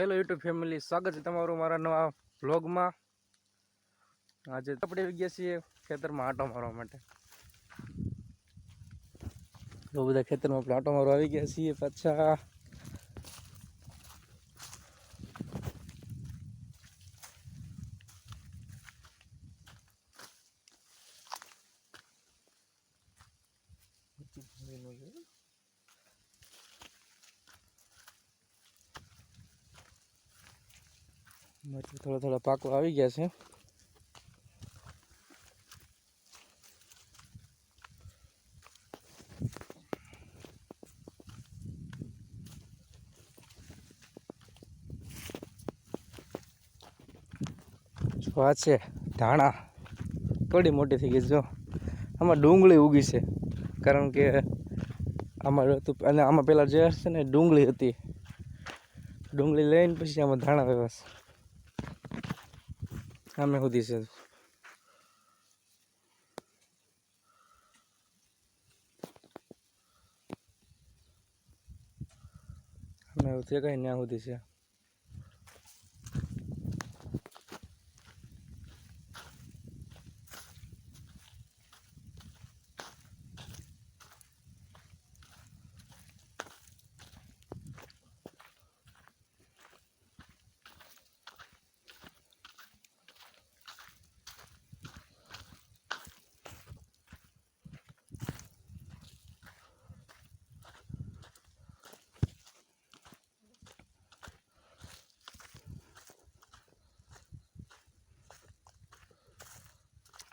Hello YouTube family સ્વાગત છે તમારું મારા નવા વ્લોગમાં આજે આપણે આવી ગયા છીએ ખેતરમાં આંટો મારવા માટે. તો બધા ખેતરમાં આપણે આંટો મારવા આવી ગયા છીએ પાછા. થોડા થોડા પાકો આવી ગયા છે. જો આ છે ધાણા. થોડી મોટી થઈ ગઈ જો. આમાં ડુંગળી ઉગી છે, કારણ કે આમાં હતું અને આમાં પહેલાં જે છે ને ડુંગળી હતી, ડુંગળી લઈને પછી આમાં ધાણા વ્યવસ આમે સુધી છે. અમે છે કઈ ત્યાં સુધી છે?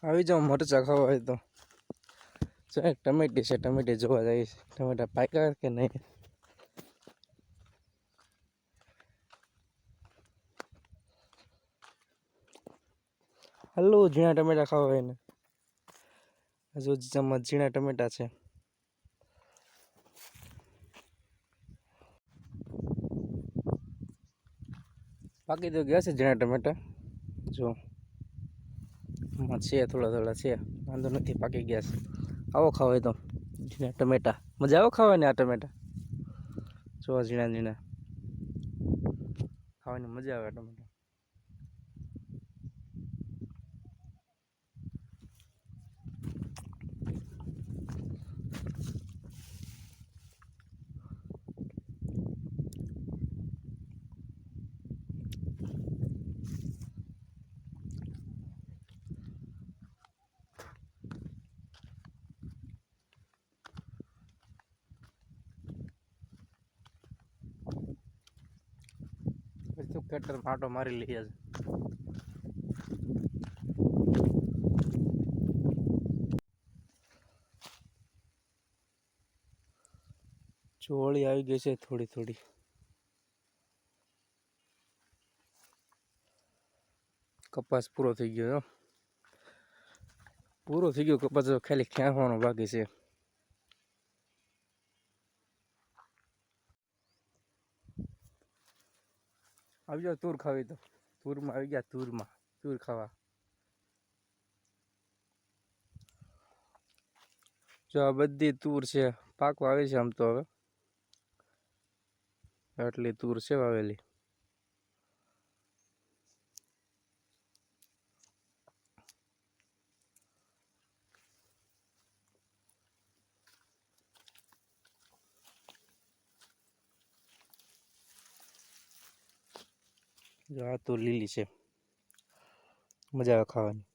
આવી જાઓ મરચા ખાવા હોય તો. જો ટમેટી છે, ટમેટી જોવા જાય છે. ટમેટા પાક્યા કે નહીં? હલો, ઝીણા ટમેટા ખાવા હોય ને. હજુ ચમચ ઝીણા ટમેટા છે. પાકી તો ગયા છે ઝીણા ટમેટા? જો. છે, થોડા થોડા છે. વાંધો નથી, પાકી ગયા છે. આવો ખાવાય તો. ઝીણા ટમેટા. મજા આવો ખાવાની આ ટમેટા? જોવા ઝીણા ઝીણા. ખાવાની મજા આવે ટમેટા પછી તો ખેતર ફાટો મારી લઈએ છે. ચોળી આવી ગઈ છે થોડી થોડી. કપાસ પૂરો થઈ ગયો પૂરો થઈ ગયો, કપાસ ખાલી ખેંચવાનો બાકી છે. આવી જાઓ, તૂર ખાવી તો. તૂરમાં આવી ગયા, તૂરમાં. તૂર ખાવા. જો આ બધી તૂર છે, પાકવા આવી છે આમ તો હવે. આટલી તૂર છે વાવેલી. આ તો લીલી છે. મજા આવે ખાવાની.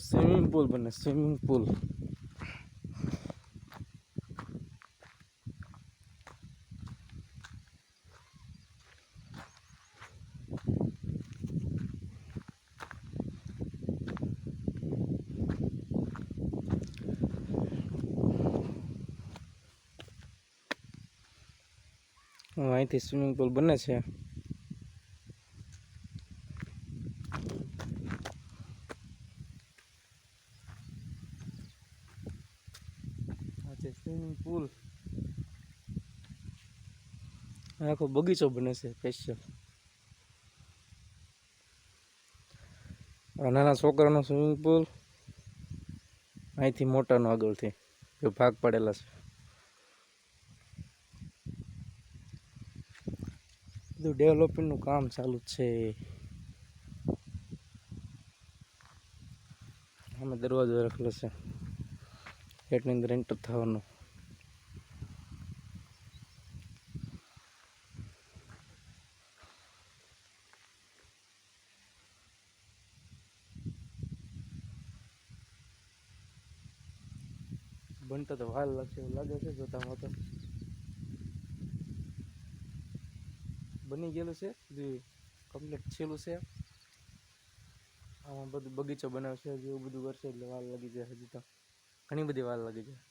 સ્વિમિંગ પુલ બને સ્વિમિંગ પુલ અહીંથી સ્વિમિંગ પુલ બને છે સ્વિમિંગ પુલ. આખો બગીચો બને છે સ્પેશિયલ નાના છોકરાનો સ્વિમિંગ પુલ. અહીંથી મોટાનો આગળથી. જો ભાગ પડેલા છે. બધું ડેવલપિંગનું કામ ચાલુ છે. અમે દરવાજો રાખેલો છે. ગેટની અંદર એન્ટર થવાનું. બનતા તો વાર લાગશે એવું લાગે છે જોતામાં તો. બની ગયેલું છે કમ્પ્લીટ છેલું છે. આમાં બધું બગીચો બનાવશે હજી એવું બધું કરશે એટલે વાર લાગી જાય હજી તો. ઘણી બધી વાર લાગી જાય.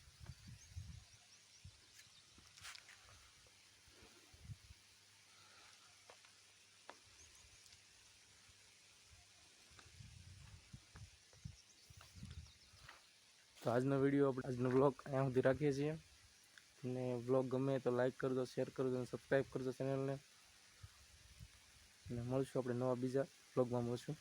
તો આજનો વીડિયો આપણે આજનો બ્લોગ અહીંયા સુધી રાખીએ છીએ. તમને બ્લોગ ગમે તો લાઈક કરજો શેર કરજો અને સબસ્ક્રાઈબ કરજો ચેનલને અને મળશું આપણે નવા બીજા બ્લોગમાં મળશું.